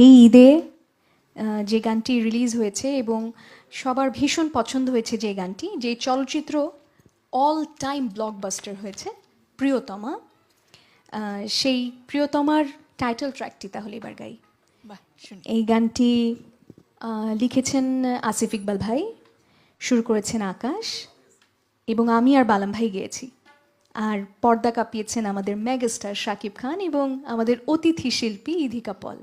এই ঈদে যে গানটি রিলিজ হয়েছে এবং সবার ভীষণ পছন্দ হয়েছে যে গানটি যে চলচ্চিত্র অল টাইম ব্লকবাস্টার হয়েছে প্রিয়তমা। সেই প্রিয়তমার টাইটেল ট্র্যাকটি তাহলে এবার গাই। এই গানটি লিখেছেন আসিফ ইকবাল ভাই শুরু করেছেন আকাশ এবং আমি আর বালাম ভাই গিয়েছি। আর পর্দা কাঁপিয়েছেন আমাদের মেগাস্টার শাকিব খান এবং আমাদের অতিথি শিল্পী ইধিকা পল।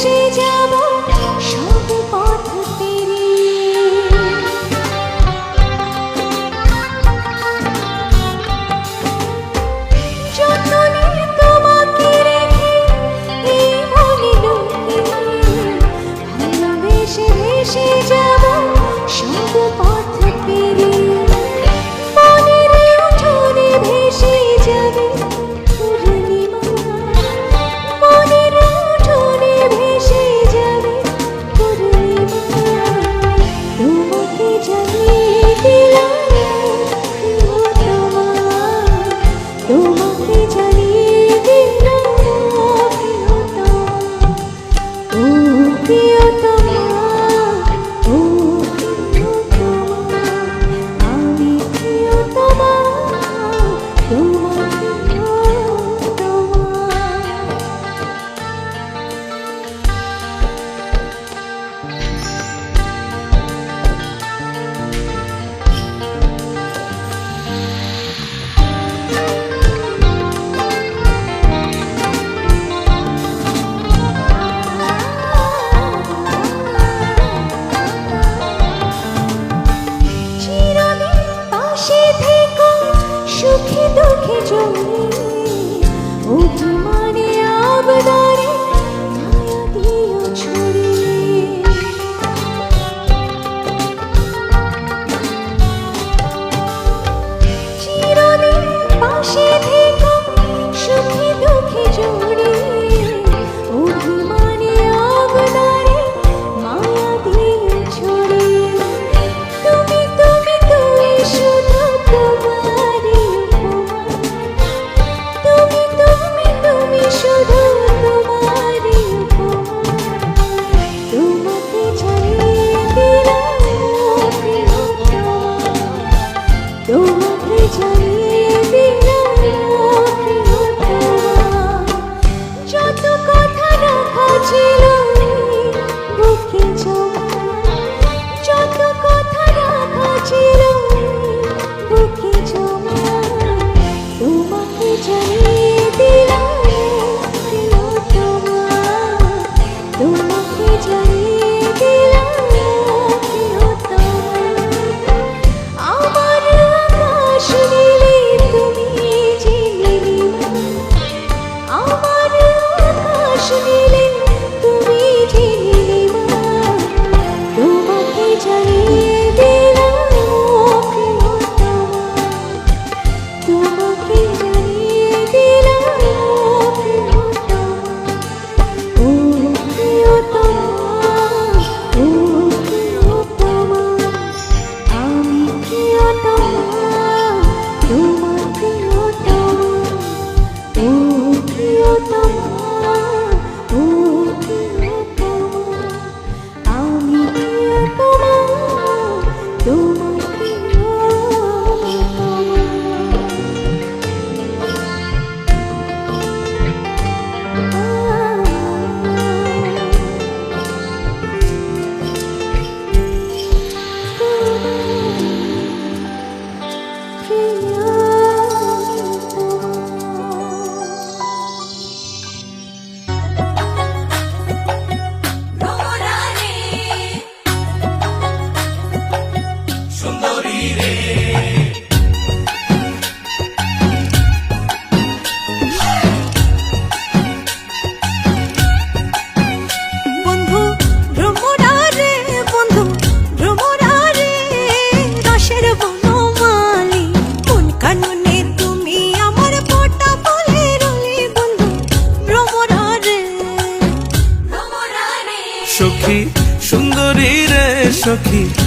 是一 angel. সখী